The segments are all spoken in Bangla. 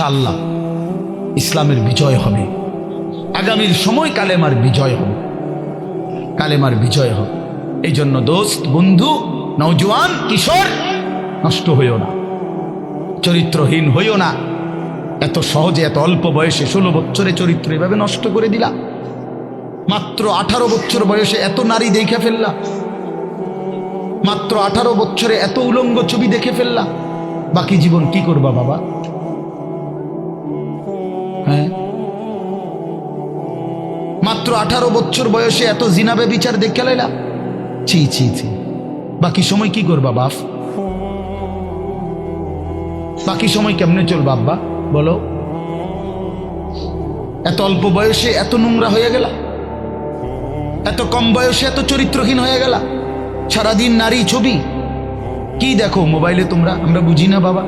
আল্লাহ ইসলামের বিজয় হবে। আগামীর সময় কালেমার বিজয় হবে। কালেমার বিজয় হবে। এই জন্য দোস্ত, বন্ধু নৌজওয়ান কিশোর, নষ্ট হইও না। চরিত্রহীন হইও না। এত সহজে, এত অল্প বয়সে ষোলো বছরে চরিত্র এভাবে নষ্ট করে দিলা। মাত্র আঠারো বছর বয়সে এত নারী দেখে ফেললা। মাত্র আঠারো বছরে এত উলঙ্গ ছবি দেখে ফেললা। বাকি জীবন কি করবা বাবা? মাত্র আঠারো বছর বয়সে এত জিনাবে বিচার দেখে লাইলা? ছি ছি ছি। বাকি সময় কি করবা, বাপ? বাকি সময় কেমনে চলবা, আব্বা? বলো। এত অল্প বয়সে এত নোংরা হয়ে গেল? এত কম বয়সে এত চরিত্রহীন হয়ে গেল? সারাদিন নারী ছবি? কি দেখো মোবাইলে তোমরা? আমরা বুঝি না, বাবা।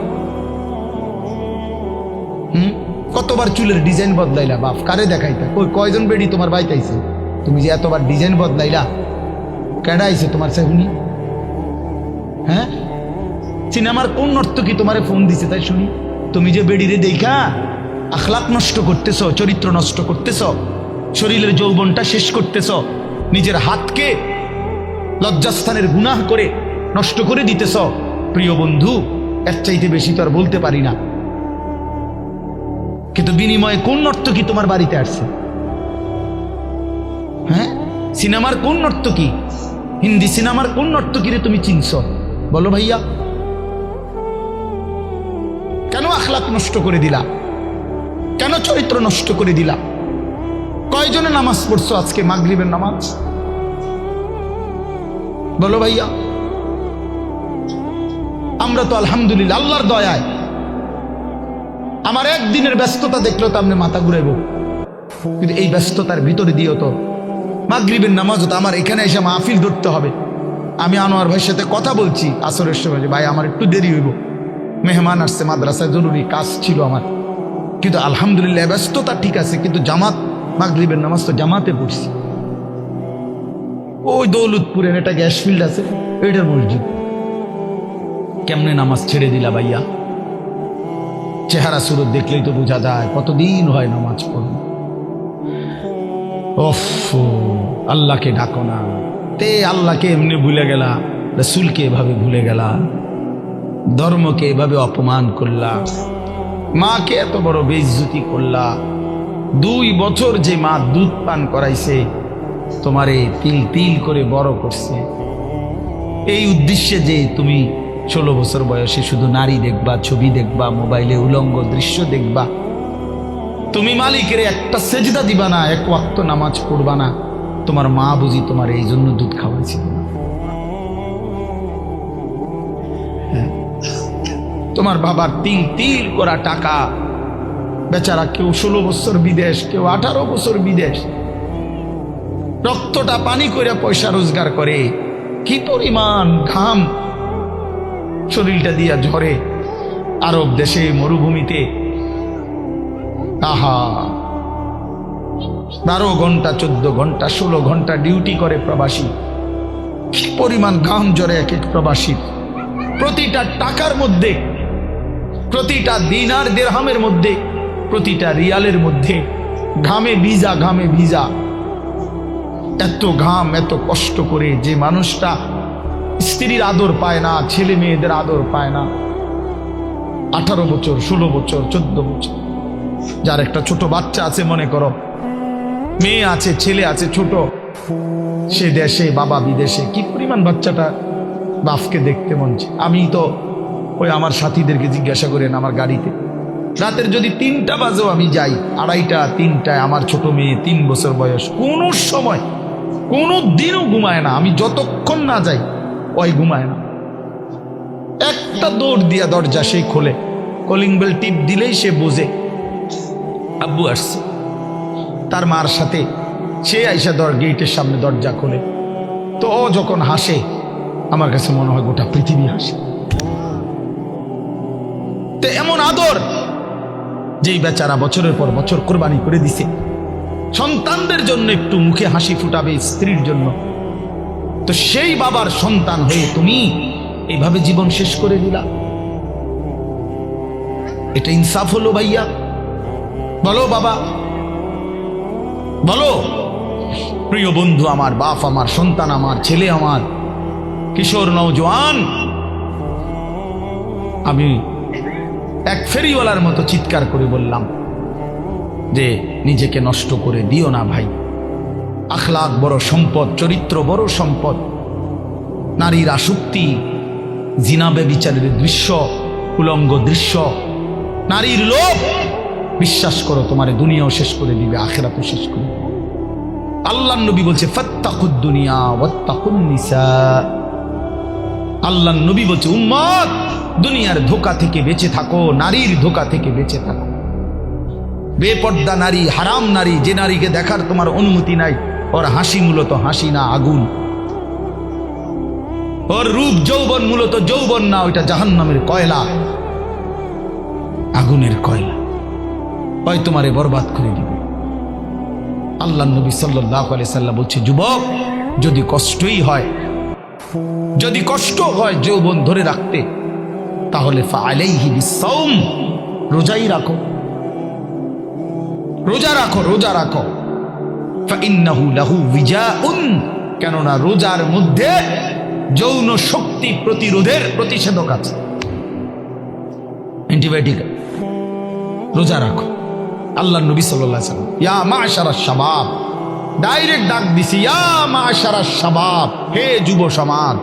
হুম? কতবার চুলের ডিজাইন বদলাইলা, বাপ? কারে দেখাইতা? কই, কয়জন বেডি তোমার বাইতে আইছে তুমি যে এতবার ডিজাইন বদলাইলা, কেডা আইছে তোমার সেহুনি? হ্যাঁ? সিনেমার কোন নর্তকী তোমারে ফোন দিছে তাই শুনি? তুমি যে বেডিরে দেখা আখলাক নষ্ট করতেছ, চরিত্র নষ্ট করতেছ, শরীরের যৌবনটা শেষ করতেছ, নিজের হাতকে লজ্জাস্থানের গুনাহ করে নষ্ট করে দিতেছ, প্রিয় বন্ধু, এর চাইতে বেশি তো আর বলতে পারি না। কিন্তু বিনিময়ে কোন নর্তকী তোমার বাড়িতে আসছে? হ্যাঁ? সিনেমার কোন নর্তকী হিন্দি সিনেমার কোন নর্তকীরে তুমি চিনছ? বলো ভাইয়া। কেন আখলাক নষ্ট করে দিলা? কেন চরিত্র নষ্ট করে দিলা? কয়জনে নামাজ পড়ছো আজকে মাগরিবের নামাজ? বলো ভাইয়া। আমরা তো আলহামদুলিল্লাহ, আল্লাহর দয়ায় আমার একদিনের ব্যস্ততা দেখলেও তো আপনি মাথা ঘুরাইব। কিন্তু এই ব্যস্ততার ভিতরে দিয়েও তো মাগরিবের নামাজও তো আমার এখানে এসে মাহফিল ধরতে হবে। আমি আনোয়ার ভাইয়ের সাথে কথা বলছি আসরের সময় ভাই, আমার একটু দেরি হইব। মেহমান আসছে, মাদ্রাসায় জরুরি কাজ ছিল আমার। কিন্তু আলহামদুলিল্লাহ ব্যস্ততা ঠিক আছে, কিন্তু জামাত, মাগরিবের নামাজ তো জামাতে পড়ছি। ওই দৌলতপুরের একটা গ্যাস ফিল্ড আছে, ওইটার মসজিদ। কেমনে নামাজ ছেড়ে দিলা ভাইয়া? চেহারা সুরত দেখলেই তো বোঝা যায়, কতদিন হয় নামাজ পড়ো। ওফ, আল্লাহকে ডাকো না। তে আল্লাহকে এমনি ভুলে গেলা, রসুলকে এভাবে ভুলে গেলা, ধর্মকে এভাবে অপমান করলা, মাকে এত বড় বেইজ্জতি করলা, দুই বছর যে মা দুধ পান করাইছে, তোমারে তিল তিল করে বড় করছে। এই উদ্দেশ্যে যে তুমি ষোলো বছর বয়সে শুধু নারী দেখবা, ছবি দেখবা, মোবাইলে উলঙ্গ দৃশ্য দেখবা। তুমি মালিকের একটা সেজদা দিবা না, এক ওয়াক্ত নামাজ পড়বা না। তোমার মা বুঝি তোমার এই জন্য দুধ খাওয়াইছিল হ্যাঁ। তোমার বাবার তিল তিল করা টাকা। বেচারা কেউ ষোলো বছর বিদেশ, কেউ আঠারো বছর বিদেশ। রক্তটা পানি করে পয়সা রোজগার করে। কি পরিমাণ ঘাম শরীরটা দিয়া ঝরে আরব দেশে মরুভূমিতে। আহা। বারো ঘণ্টা, চোদ্দ ঘণ্টা, ষোলো ঘণ্টা ডিউটি করে প্রবাসী। কি পরিমাণ ঘাম জ্বরে এক এক প্রবাসী প্রতিটা টাকার মধ্যে, প্রতিটা দিনার দেড়হামের মধ্যে, প্রতিটা রিয়ালের মধ্যে ঘামে ভিজা ঘামে ভিজা। এত ঘাম, এত কষ্ট করে যে মানুষটা স্ত্রীর আদর পায় না, ছেলে মেয়েদের আদর পায় না। আঠারো বছর, ষোলো বছর, চোদ্দ বছর। যার একটা ছোট বাচ্চা আছে, মনে করো। মেয়ে আছে, ছেলে আছে, ছোট। সে দেশে, বাবা বিদেশে, কি পরিমাণ বাচ্চাটা বাপকে দেখতে মন। আমি তো ওই আমার সাথীদেরকে জিজ্ঞাসা করেন আমার গাড়িতে। রাতের যদি তিনটা বাজেও আমি যাই, আড়াইটা, তিনটায় আমার ছোট মেয়ে তিন বছর বয়স, কোনো সময়, কোনো দিনও ঘুমায় না। আমি যতক্ষণ না যাই ওই ঘুমায় না। একটা দৌড় দিয়া দরজা সেই খোলে। কলিং বেল টিপ দিলেই সে বোঝে, আব্বু আসছে। তার মার সাথে সে আইসা দর গেটের সামনে দরজা খোলে। তো ও যখন হাসে, আমার কাছে মনে হয় গোটা পৃথিবী হাসে। তো এমন আদর, যেই বেচারা বছরের পর বছর কোরবানি করে দিছে। সন্তানদের জন্য একটু মুখে হাসি ফুটাবে স্ত্রীর জন্য। তো সেই বাবার সন্তান হয়ে তুমি এইভাবে জীবন শেষ করে দিলা। এটা ইনসাফ হলো ভাইয়া। বলো বাবা। বলো। প্রিয় বন্ধু আমার, বাপ আমার, সন্তান আমার, ছেলে আমার, কিশোর, নওজোয়ান, আমি এক ফেরিওয়ালার মতো চিৎকার করে বললাম যে, নিজেকে নষ্ট করে দিও না ভাই। আখলাক বড় সম্পদ, চরিত্র বড় সম্পদ। নারীর আসক্তি জিনাবে বিচারের দৃশ্য, উলঙ্গ দৃশ্য। নারীর লোভ, বিশ্বাস করো, তোমার দুনিয়াও শেষ করে দিবে, আখেরাতও শেষ করে দিবে। আল্লাহ নবী বলছে আল্লাহ নবী বলছে, উম্মত, দুনিয়ার ধোকা থেকে বেঁচে থাকো, নারীর ধোকা থেকে বেঁচে থাকো। বেপর্দা নারী, হারাম নারী, যে নারীকে দেখার তোমার অনুমতি নাই ওর হাসি মূলত হাসি না আগুন। ওর রূপ যৌবন মূলত যৌবন না, ওইটা জাহান্নামের কয়লা। আগুনের কয়লা। হয় তোমারে বরবাদ করে দিবে। আল্লাহ নবী সাল্লাহ সাল্লাম বলছে, যুবক, যদি কষ্টই হয়, যদি কষ্ট হয় যৌবন ধরে রাখতে, তাহলে রোজাই রাখো। রোজা রাখো রোজা রাখো। কেননা রোজার মধ্যে যৌন শক্তি প্রতিরোধের প্রতিষেধক আছে। অ্যান্টিবায়োটিক রোজা রাখো। আল্লাহ নবী সাল্লাম, ইয়া মা ডাইরেক্ট ডাক দিছি, ইয়া মা সারা শাবাব হে যুব সমাজ,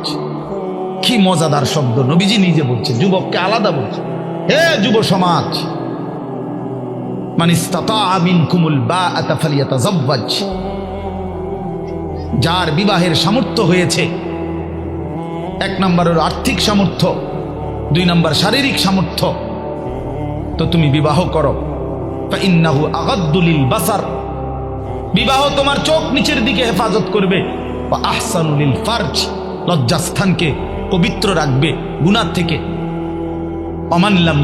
কি মজাদার শব্দ। নবীজি নিজে বলছে যুবককে আলাদা বলছে হে যুব সমাজ যার বিবাহের সামর্থ্য হয়েছে, এক নম্বর আর্থিক সামর্থ্য, দুই নম্বর শারীরিক সামর্থ্য, তো তুমি বিবাহ করো। ইন্নাহু আগাদ্দুলিল বাসার। বিবাহ তোমার চোখ নিচের দিকে হেফাজত করবে। আহসানুলিল ফার্জ। লজ্জাস্থানকে পবিত্র রাখবে গুনার থেকে। অমানলাম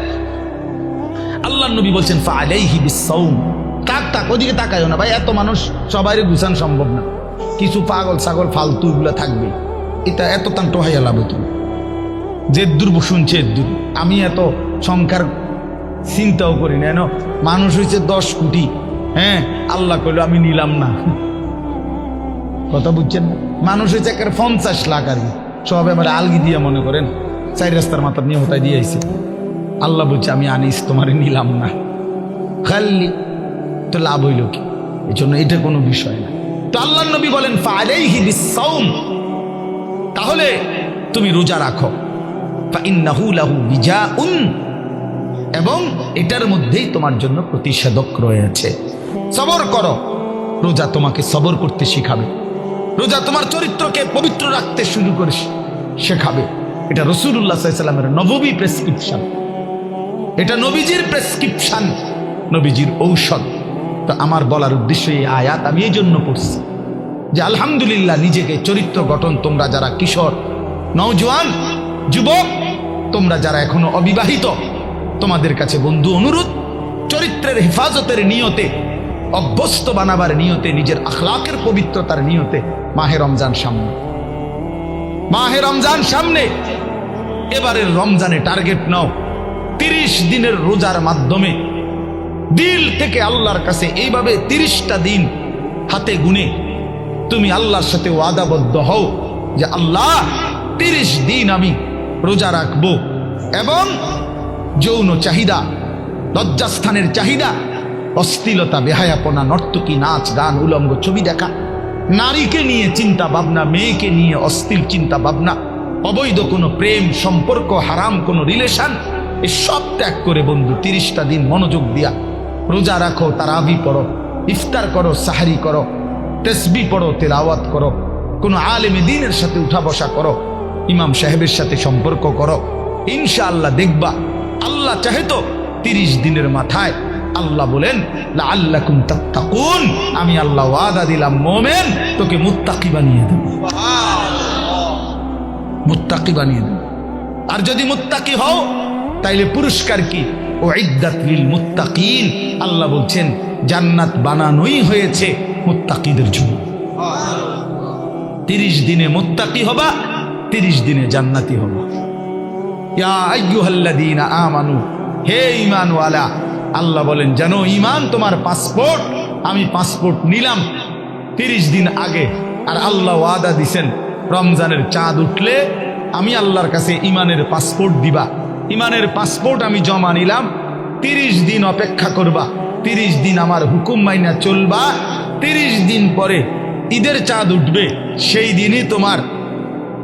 আল্লাহ নবী বলছেন তাক তাক, ওদিকে তাকায়ও না, ভাই, এত মানুষ সবাই গুছান সম্ভব না। কিছু পাগল ছাগল ফালতু এগুলো থাকবে। এটা এত তান টোহাইয়া লাভ তুমি যে দুর্ব শুনছে দূর আমি এত সংখ্যার চিন্তাও করি না, এনো। মানুষ হয়েছে দশ কোটি। হ্যাঁ আল্লাহ কইল, আমি নিলাম না। কথা বুঝছেন না? মানুষ হয়েছে একের পঞ্চাশ লাখ আর কি। সব এবার আলগি দিয়ে মনে করেন চাই রাস্তার মাথা নিয়ে হতায় দিয়ে আইছে। আল্লাহ বলছে, আমি আনিস, তোমারে নিলাম না। খাল্লি তো লাভ হইল কি? এই জন্য এটা কোনো বিষয় না। তো আল্লাহ নবী বলেন তাহলে তুমি রোজা রাখো। এবং এটার মধ্যেই তোমার জন্য প্রতিষেধক রয়েছে। সবর করো। রোজা তোমাকে সবর করতে শিখাবে। রোজা তোমার চরিত্রকে পবিত্র রাখতে শুরু করে শেখাবে। এটা রসুল্লাহ সাল্লামের নববী প্রেসক্রিপশন। এটা নবীজির প্রেসক্রিপশন নবীজির ঔষধ। তো আমার বলার উদ্দেশ্য এই আয়াত, আমি এই জন্য পড়ছি যে আলহামদুলিল্লাহ নিজেকে চরিত্র গঠন, তোমরা যারা কিশোর, নওজোয়ান, যুবক, তোমরা যারা এখনও অবিবাহিত, তোমাদের কাছে বন্ধু অনুরোধ, চরিত্রের হেফাজতের নিয়তে, অভ্যস্ত বানাবার নিয়তে, নিজের আখলাকের পবিত্রতার নিয়তে মাহে রমজান সামনে। মাহে রমজান সামনে। এবারের রমজানে টার্গেট নাও। তিরিশ দিনের রোজার মাধ্যমে দিল থেকে আল্লাহর কাছে এইভাবে তিরিশটা দিন হাতে গুনে তুমি আল্লাহর সাথে ওয়াদাবদ্ধ হও যে আল্লাহ, তিরিশ দিন আমি রোজা রাখব এবং যৌন চাহিদা, লজ্জাস্থানের চাহিদা অস্থিলতা বেহায়াপনা, নর্তকী, নাচ, গান, উলঙ্গ, ছবি দেখা, নারীকে নিয়ে চিন্তা ভাবনা, মেয়েকে নিয়ে অস্থির চিন্তা ভাবনা, অবৈধ কোনো প্রেম, সম্পর্ক, হারাম কোনো রিলেশন সব ত্যাগ করে বন্ধু তিরিশটা দিন মনোযোগ দিয়া। রোজা রাখো তারাবি পড়ো ইফতার করো সাহারি করো তেসবি পড়ো তেলাওয়াত করো কোনো আলেমে দিনের সাথে উঠা বসা করো ইমাম সাহেবের সাথে সম্পর্ক করো। ইনশাআল্লাহ দেখবা আল্লাহ চাহে তো তিরিশ দিনের মাথায় আল্লাহ বলেন আল্লাহ তাত্তাকুন আমি আল্লাহ ওয়াদা দিলাম মোমেন তোকে মুত্তাকি বানিয়ে দেব। মুত্তাকি বানিয়ে দেব। আর যদি মুত্তাকি হও তাইলে পুরস্কার কি? ও ইদ্দাত লিল মুত্তাকিন। আল্লাহ বলছেন, জান্নাত বানানোই হয়েছে মুত্তাকিদের জন্য। তিরিশ দিনে মুত্তাকি হবা, তিরিশ দিনে জান্নাতি হবা। ইয়া আমানু, হে ঈমানওয়ালা, আল্লাহ বলেন, জানো, ঈমান তোমার পাসপোর্ট, আমি পাসপোর্ট নিলাম। তিরিশ দিন আগে, আর আল্লাহ ওয়াদা দিছেন, রমজানের চাঁদ উঠলে আমি আল্লাহর কাছে ইমানের পাসপোর্ট দিবা। ইমানের পাসপোর্ট আমি জমা নিলাম। তিরিশ দিন অপেক্ষা করবা। তিরিশ দিন আমার হুকুম মাইনা চলবা। তিরিশ দিন পরে ঈদের চাঁদ উঠবে। সেই দিনই তোমার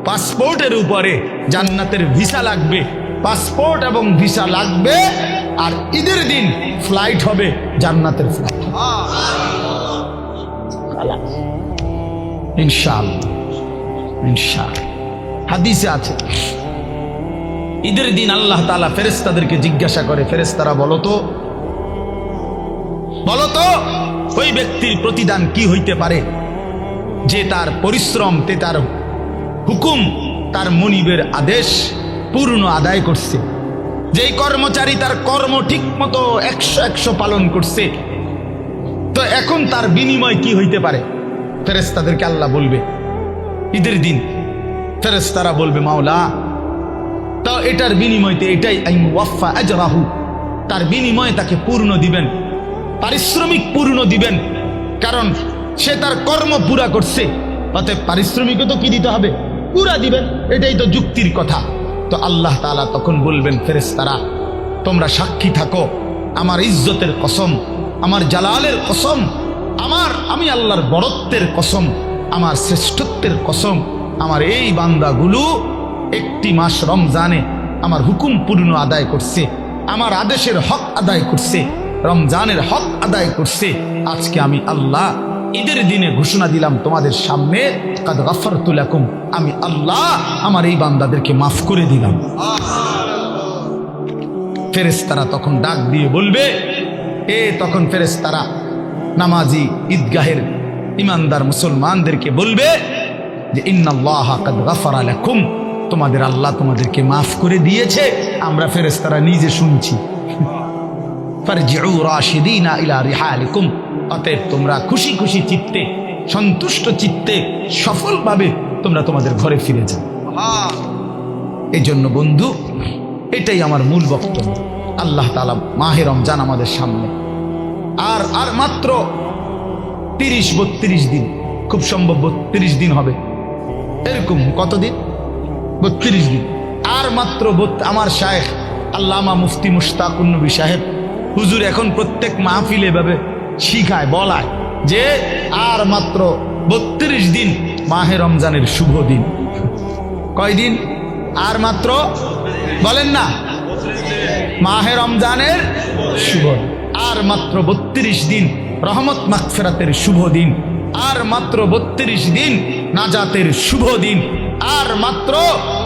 পাসপোর্টের উপরে জান্নাতের ভিসা লাগবে। পাসপোর্ট এবং ভিসা লাগবে আর ঈদের দিন ফ্লাইট হবে জান্নাতের ফ্লাইট ইনশাল ইনশাল হাদিসে আছে। ঈদের দিন আল্লাহ তালা ফেরেস্তাদেরকে জিজ্ঞাসা করে ফেরেস্তারা বলো তো, বলো ওই ব্যক্তির প্রতিদান কি হইতে পারে? যে তার পরিশ্রম তে তার হুকুম, তার মনিবের আদেশ পূর্ণ আদায় করছে। যেই কর্মচারী তার কর্ম ঠিক মতো একশো একশো পালন করছে, তো এখন তার বিনিময় কি হইতে পারে? ফেরেস্তাদেরকে আল্লাহ বলবে, ঈদের দিন ফেরেস্তারা বলবে, মাওলা তো এটার বিনিময়তে এটাই আইন ওয়াফা আজরাহু। তার বিনিময়ে তাকে পূর্ণ দিবেন, পারিশ্রমিক পূর্ণ দিবেন, কারণ সে তার কর্ম পুরা করছে। অতএব পারিশ্রমিকও তো কি দিতে হবে? পুরা দিবেন, এটাই তো যুক্তির কথা। তো আল্লাহ তাআলা তখন বলবেন ফেরেস্তারা তোমরা সাক্ষী থাকো, আমার ইজ্জতের কসম, আমার জালালের কসম, আমার, আমি আল্লাহর বড়ত্বের কসম, আমার শ্রেষ্ঠত্বের কসম, আমার এই বান্দাগুলো একটি মাস রমজানে আমার হুকুম পূর্ণ আদায় করছে, আমার আদেশের হক আদায় করছে, রমজানের হক আদায় করছে। আজকে আমি আল্লাহ ঈদের দিনে ঘোষণা দিলাম তোমাদের সামনে, কাদ আমি আল্লাহ আমার এই বান্দাদেরকে মাফ করে দিলাম। ফেরেস্তারা তখন ডাক দিয়ে বলবে, এ তখন ফেরেস্তারা নামাজি ঈদগাহের ইমানদার মুসলমানদেরকে বলবে যে, ইন্নাল্লাহ কাদ গাফারা লাকুম তোমাদের আল্লাহ তোমাদেরকে মাফ করে দিয়েছে। আমরা ফেরেস্তারা নিজে শুনছি। অতএব তোমরা খুশি খুশি চিত্তে, সন্তুষ্ট চিত্তে, সফলভাবে তোমরা তোমাদের ঘরে ফিরে যাও। এই জন্য বন্ধু, এটাই আমার মূল বক্তব্য। আল্লাহ তালা মাহে রমজান আমাদের সামনে। আর আর মাত্র তিরিশ বত্রিশ দিন, খুব সম্ভব বত্রিশ দিন হবে। এরকম কতদিন? বত্রিশ দিন। আর মাত্র আমার শায়েখ আল্লামা মুফতি মুশতাকুন নবী সাহেব হুজুর এখন প্রত্যেক মাহফিল এভাবে শিখায়, বলায় যে আর মাত্র বত্রিশ দিন মাহে রমজানের শুভ দিন। কয়দিন আর মাত্র বলেন না। মাহে রমজানের শুভ আর মাত্র বত্রিশ দিন রহমত মাকফেরাতের শুভ দিন। আর মাত্র বত্রিশ দিন নাজাতের শুভ দিন। আর মাত্র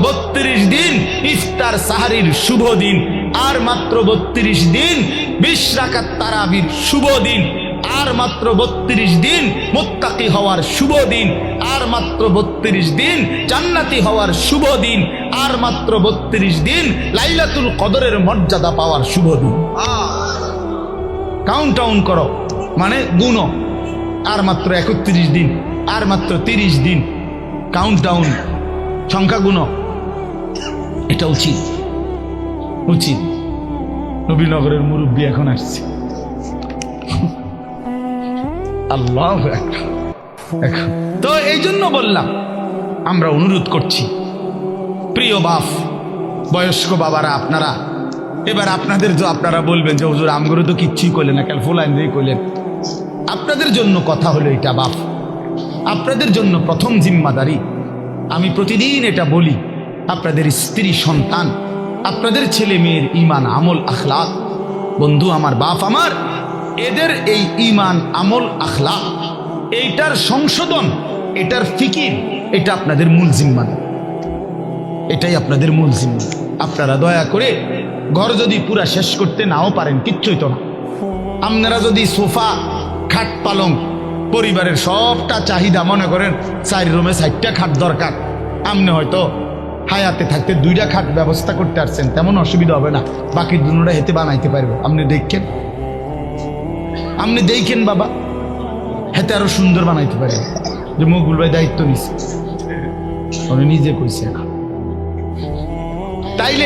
বত্রিশ দিন ইফতার সাহারির শুভ দিন। আর মাত্র বত্রিশ দিন বিশ রাকাত তারাবির শুভ দিন। আর মাত্র বত্রিশ দিন মোত্তাকি হওয়ার শুভ দিন। আর মাত্র বত্রিশ দিন জান্নাতি হওয়ার শুভ দিন। আর মাত্র বত্রিশ দিন লাইলাতুল কদরের মর্যাদা পাওয়ার শুভ দিন। কাউন্ট ডাউন করো। মানে গুণো। আর মাত্র একত্রিশ দিন। আর মাত্র তিরিশ দিন কাউন্ট ডাউন সংখ্যা গুণো এটা উচিত। উচিত। নবীনগরের মুরব্বী এখন আসছে। আল্লাহ তো এই জন্য বললাম, আমরা অনুরোধ করছি, প্রিয় বাপ, বয়স্ক বাবারা, আপনারা, এবার আপনাদের তো আপনারা বলবেন যে, হুজুর, আমগুলো তো কিচ্ছুই করলেন না, কেন ফুলাইন দিয়ে করলেন? আপনাদের জন্য কথা হলো এটা, বাপ। আপনাদের জন্য প্রথম জিম্মাদারি। আমি প্রতিদিন এটা বলি, আপনাদের স্ত্রী সন্তান, আপনাদের ছেলে মেয়ের ইমান আমল আখলাক। বন্ধু, আমার বাপ আমার, এদের এই ইমান আমল আখলাক। এইটার সংশোধন, এটার ফিকির, এটা আপনাদের মূল জিম্মাদারি। এটাই আপনাদের মূল জিম্মা আপনারা দয়া করে ঘর যদি পুরা শেষ করতে নাও পারেন, কিচ্ছুই তো না। আপনারা যদি সোফা, খাট পালং পরিবারের সবটা চাহিদা, মনে করেন চার রুমে চারটা খাট দরকার। আপনি হয়তো হায়াতে থাকতে দুইটা খাট ব্যবস্থা করতে পারছেন তেমন অসুবিধা হবে না। বাকি দুটা হেতে বানাইতে পারবে। আপনি দেখেন। আপনি দেখেন বাবা হেতে আরও সুন্দর বানাইতে পারে যে মকবুল ভাই দায়িত্ব নিচ্ছে উনি নিজে কইছে তাইলে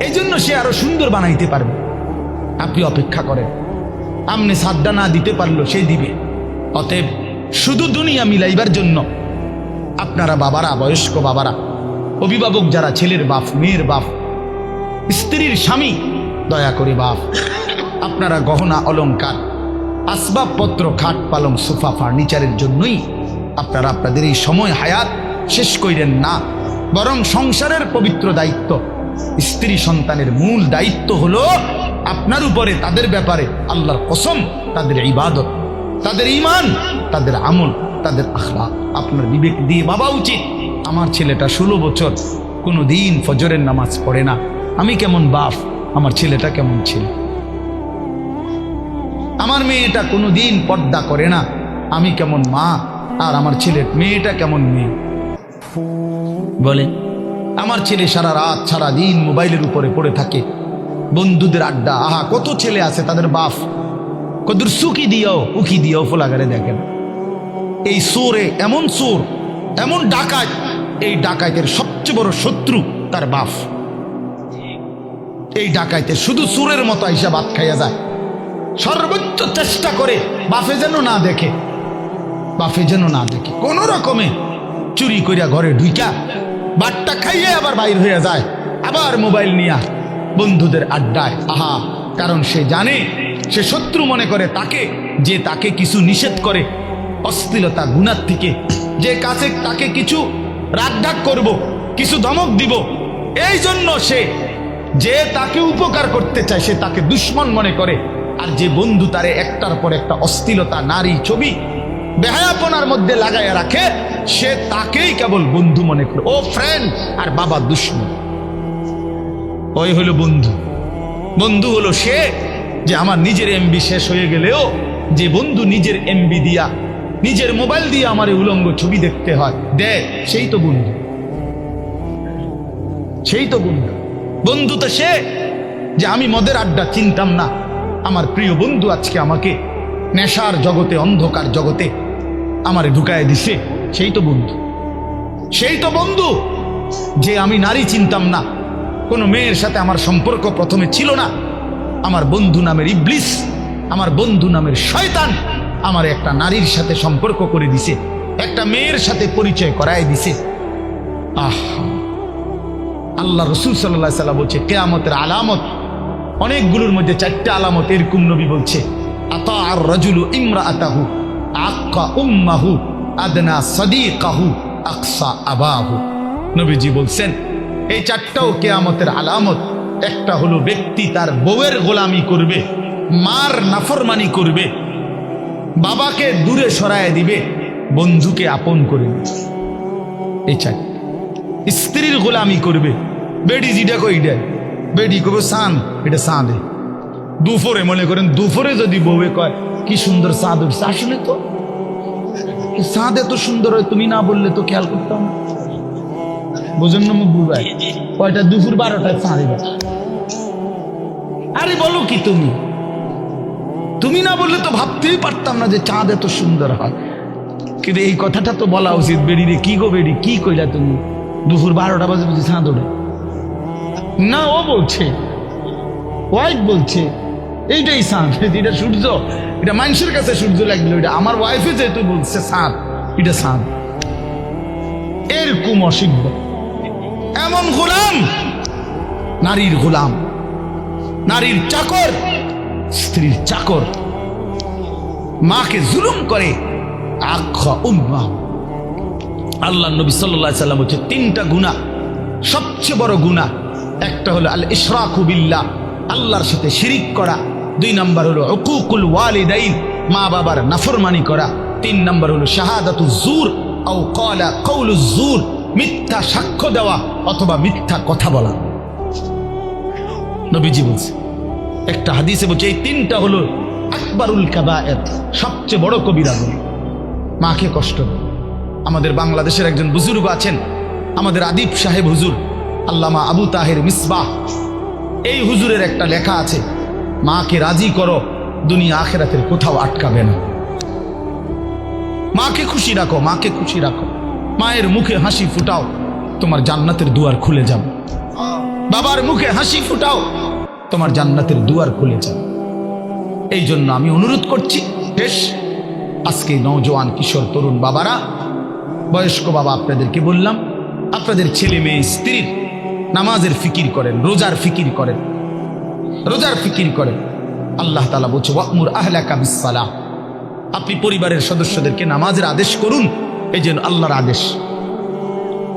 এই জন্য সে আরও সুন্দর বানাইতে পারবে। আপনি অপেক্ষা করেন। আমনে সাদ্দা না দিতে পারল সে দিবে। অতএব শুধু দুনিয়া মিলাইবার জন্য আপনারা বাবারা, বয়স্ক বাবারা, অভিভাবক যারা, ছেলের বাপ, মেয়ের বাপ, স্ত্রীর স্বামী, দয়া করে বাপ, আপনারা গহনা অলঙ্কার আসবাবপত্র, খাট পালং, সোফা, ফার্নিচারের জন্যই আপনারা আপনাদের এই সময় হায়াত শেষ কইরেন না। বরং সংসারের পবিত্র দায়িত্ব, স্ত্রী সন্তানের মূল দায়িত্ব হলো আপনার উপরে, তাদের ব্যাপারে আল্লাহর কসম, তাদের ইবাদত। তাদের ইমান তাদের আমল তাদের আখলা আপনার বিবেক দিয়ে ভাবা উচিত। আমার ছেলেটা ষোলো বছর কোনো দিন ফজরের নামাজ পড়ে না। আমি কেমন বাপ আমার ছেলেটা কেমন ছেলে। আমার মেয়েটা কোনো দিন পর্দা করে না। আমি কেমন মা আর আমার ছেলের মেয়েটা কেমন মেয়ে। বলে আমার ছেলে সারা রাত সারা দিন মোবাইলের উপরে পড়ে থাকে। বন্ধুদের আড্ডা আহা কত ছেলে আছে তাদের বাপ। কদুর সুকি দিও উকি দিও ফোলাগারে দেখেন। এই সোরে এমন সোর এমন ডাকাত, এই ডাকাতের সবচেয়ে বড় শত্রু তার বাফ এই ডাকাইতে শুধু সুরের মতো আইসা ভাত খাইয়া যায়। সর্বোচ্চ চেষ্টা করে বাফে যেন না দেখে। বাফে যেন না দেখে। কোন রকমে চুরি করিয়া ঘরে ঢুইকা বাটটা খাইয়ে আবার বাইর হয়ে যায়। আবার মোবাইল নিয়া বন্ধুদের আড্ডায়। আহা, কারণ সে জানে সে শত্রু মনে করে তাকে, যে তাকে কিছু নিষেধ করে। অশ্লীলতা গুণার থেকে যে কাছে তাকে কিছু রাগঢাক করব, কিছু ধমক দিব, এই জন্য সে, যে তাকে উপকার করতে চায়, সে তাকে দুশ্মন মনে করে। আর যে বন্ধু তারে একটার পর একটা অস্থিরতা নারী ছবি, বেহায়াপনার মধ্যে লাগাইয়া রাখে, সে তাকেই কেবল বন্ধু মনে করে। ও ফ্রেন্ড আর বাবা দুশ্মন। ওই হলো বন্ধু। বন্ধু হলো সে যে আমার নিজের এমবি শেষ হয়ে গেলেও যে বন্ধু নিজের এমবি দিয়া, নিজের মোবাইল দিয়ে আমার উলঙ্গ ছবি দেখতে হয়, দে, সেই তো বন্ধু। সেই তো বন্ধু। বন্ধু তো সে যে আমি মদের আড্ডা চিনতাম না। আমার প্রিয় বন্ধু আজকে আমাকে নেশার জগতে, অন্ধকার জগতে আমারে ঢুকায় দিছে, সেই তো বন্ধু। সেই তো বন্ধু যে আমি নারী চিনতাম না। কোনো মেয়ের সাথে আমার সম্পর্ক প্রথমে ছিল না। আমার বন্ধু নামের ইবলিস, আমার বন্ধু নামের শয়তান আমার একটা নারীর সাথে সম্পর্ক করে দিছে, একটা মেয়ের সাথে পরিচয় করায় দিছে। আহা, আল্লাহ রসুল সাল্লাহ সাল্লাম বলছে, কেয়ামতের আলামত, অনেকগুলোর মধ্যে চারটা আলামত এরকম নবী বলছে, আতা আর রজুলু ইমরা আতাহু আক্কা উম্মাহু, আদনা সদিকাহু, আকসা আবাহু। নবীজি বলছেন, এই চারটাও কেয়ামতের আলামত। একটা হলো ব্যক্তি তার বউয়ের গোলামি করবে, মার নাফরমানি করবে, বাবাকে দূরে সরায় দিবে, বন্ধুকে আপন করে। এই চারটা স্ত্রীর গোলামি করবে, বেডি যেটা কই দেয় বেডি করবে সান? এটা সাঁদে। দুপুরে মনে করেন, দুপুরে যদি বউয়ে কয়, কি সুন্দর চাঁদ উঠছে। আসলে তো চাঁদ এত সুন্দর হয়, তুমি না বললে তো খেয়াল করতাম। বোঝেন না মুখ বুঝায়। কয়টা? দুপুর বারোটায় চাঁদে আরে বলো কি তুমি? তুমি না বললে তো ভাবতেই পারতাম না যে চাঁদ এত সুন্দর হয়। কিন্তু এই কথাটা তো বলা উচিত বেড়ি রে। কি গো বেড়ি? কি কইলা তুমি? দুপুর বারোটা বাজে বুঝি চাঁদ ওঠে। না, ও বলছে। ওয়াইফ বলছে, এইটাই চাঁদ, এটা সূর্য। এটা মানুষের কাছে সূর্য লাগল, এটা আমার ওয়াইফে যেহেতু বলছে চাঁদ, এটা চাঁদ। এরকম অসিদ্ধ এমন গোলাম, নারীর গোলাম। নারীর চাকর, স্ত্রীর চাকর। মাকে জুলুম করে উম্মা আল্লাহ নবী সাল্লাহ সাল্লাম হচ্ছে তিনটা গুণা সবচেয়ে বড় গুণা একটা হলো আল ইশরাকু বিল্লাহ, আল্লাহর সাথে শিরিক করা। দুই নম্বর হলো অকুকুল ওয়ালিদাইন, মা বাবার নাফরমানি করা। তিন নাম্বার হলো শাহাদাতু জুর, আও ক্বালা কওলু জুর, মিথ্যা সাক্ষ্য দেওয়া অথবা মিথ্যা কথা বলা। নবীজি বলছে, একটা হাদিসে বলছে, এই তিনটা হলো আকবরুল কাবায়েত সবচেয়ে বড় কবিরা গুণ। মাকে কষ্ট আমাদের বাংলাদেশের একজন বুজুর্গ আছেন, আমাদের আদিব সাহেব হুজুর, আল্লামা আবু তাহের মিসবাহ। এই হুজুরের একটা লেখা আছে, মাকে রাজি করো, দুনিয়া আখেরাতের কোথাও আটকাবে না। মাকে খুশি রাখো, মাকে খুশি রাখো। মায়ের মুখে হাসি ফুটাও, তোমার জান্নাতের দুয়ার খুলে যাবে। বাবার মুখে হাসি ফুটাও। তোমার জান্নাতের দুয়ার খুলে যাবে এই জন্য আমি অনুরোধ করছি, বেশ, আজকে নওজোয়ান কিশোর তরুণ বাবারা, বয়স্ক বাবা আপনাদেরকে বললাম, আপনাদের ছেলে মেয়ে স্ত্রীর নামাজের ফিকির করেন, রোজার ফিকির করেন, রোজার ফিকির করেন। আল্লাহ তালা বলছে ওয়াকমুর আহলাকা বিসালাহ আপনি পরিবারের সদস্যদেরকে নামাজের আদেশ করুন, এই জন্য আল্লাহর আদেশ।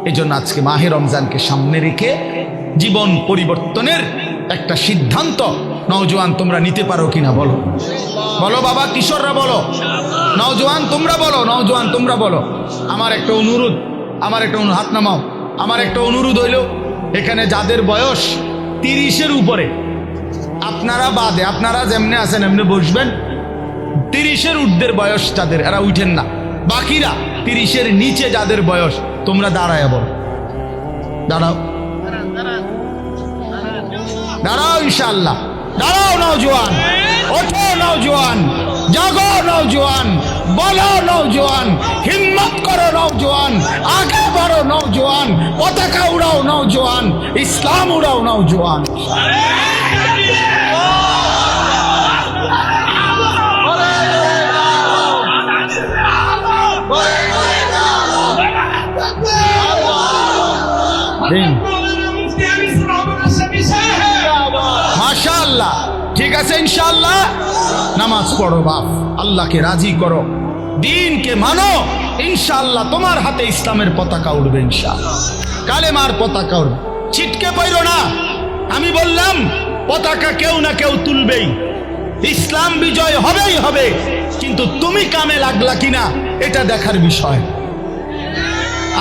এই জন্য আজকে মাহে রমজানকে সামনে রেখে জীবন পরিবর্তনের একটা সিদ্ধান্ত। নওজোয়ান, তোমরা নিতে পারো কিনা বলো? বলো বাবা, কিশোররা বলো। নওজোয়ান, তোমরা বলো, নওজোয়ান, তোমরা বলো। আমার একটা অনুরোধ, আমার একটা হাত নামাও। আমার একটা অনুরোধ হইল, এখানে যাদের বয়স তিরিশের উপরে, আপনারা বাদে, আপনারা যেমনে আছেন এমনি বসবেন। তিরিশের ঊর্ধ্বের বয়স যাদের, এরা উঠেন না। বাকিরা তিরিশের নিচে যাদের বয়স, তোমরা দাঁড়ায় বলো। দাঁড়াও। দাঁড়াও ইনশাল্লাহ দাঁড়াও নওজোয়ান, ওঠো নওজোয়ান, জাগো নওজোয়ান, বলো নওজোয়ান, হিম্মত করো নওজোয়ান, আগে বাড়ো নওজোয়ান, পতাকা উড়াও নওজোয়ান, ইসলাম উড়াও নওজোয়ান। দিন। মাশাআল্লাহ ঠিক আছে ইনশাআল্লাহ? নামাজ পড়ো বাপ, আল্লাহকে রাজি করো। দিনকে মানো, ইনশাআল্লাহ তোমার হাতে ইসলামের পতাকা উঠবে ইনশাআল্লাহ। কালেমার পতাকা উঠবে ছিটকে পাইরো না। আমি বললাম, পতাকা কেউ না কেউ তুলবেই। ইসলাম বিজয় হবেই হবে, কিন্তু তুমি কামে লাগলা কিনা, এটা দেখার বিষয়।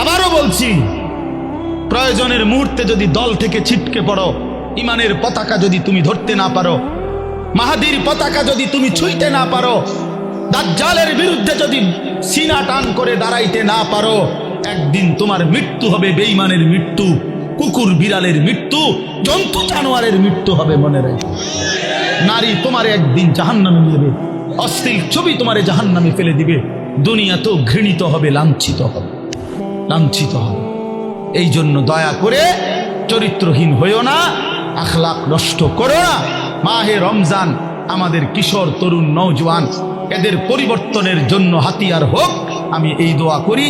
আবারও বলছি, প্রয়োজনের মুহূর্তে যদি দল থেকে ছিটকে পড়ো ইমানের পতাকা যদি তুমি ধরতে না পারো, মাহাদির পতাকা যদি তুমি ছুঁইতে না পারো, দাজ্জালের বিরুদ্ধে যদি সিনা টান করে দাঁড়াইতে না পারো, একদিন তোমার মৃত্যু হবে বেইমানের মৃত্যু, কুকুর বিড়ালের মৃত্যু, জন্তু জানোয়ারের মৃত্যু হবে মনে রেখো। নারী তোমার একদিন জাহান্নামে নেবে অশ্লীল ছবি তোমারে জাহান্নামে ফেলে দিবে, দুনিয়া তো ঘৃণিত হবে, লাঞ্ছিত হবে লাঞ্ছিত হবে। এই জন্য দয়া করে চরিত্রহীন হইও না আখলাক নষ্ট করো না। মাহে রমজান আমাদের কিশোর, তরুণ নৌজওয়ান এদের পরিবর্তনের জন্য হাতিয়ার হোক। আমি এই দোয়া করি,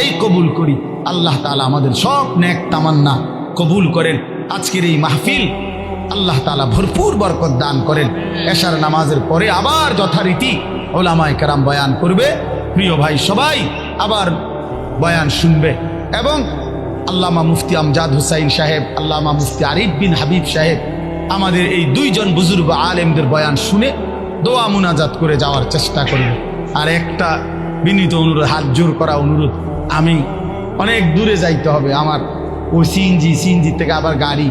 এই কবুল করি। আল্লাহ তালা আমাদের সব নেক তামান্না কবুল করেন। আজকের এই মাহফিল আল্লাহ তালা ভরপুর বরকত দান করেন। এশার নামাজের পরে আবার যথারীতি ওলামায় কারাম বয়ান করবে। প্রিয় ভাই সবাই আবার বয়ান শুনবে এবং আল্লামা মুফতি আমজাদ হুসাইন সাহেব, আল্লামা মুফতি আরিফ বিন হাবিব সাহেব আমাদের এই দুইজন বুজুর্গ আলেমদের বয়ান শুনে দোয়া মুনাজাত করে যাওয়ার চেষ্টা করবে। আর একটা বিনীত অনুরোধ, হাত জোর করা অনুরোধ, আমি অনেক দূরে যাইতে হবে আমার ওই সিএনজি সিএনজি থেকে আবার গাড়ি।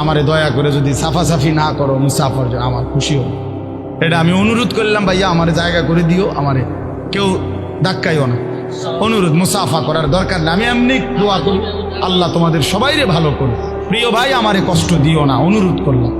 আমারে দয়া করে যদি সাফাসাফি না করো, মুসাফর আমার খুশি হবে। এটা আমি অনুরোধ করলাম, ভাইয়া, আমার জায়গা করে দিও, আমারে কেউ ধাক্কাইও না। অনুরোধ, মুসাফা করার দরকার না আমি এমনি দোয়া করি, আল্লাহ তোমাদের সবাইরে ভালো করো প্রিয় ভাই, আমারে কষ্ট দিও না, অনুরোধ করলাম।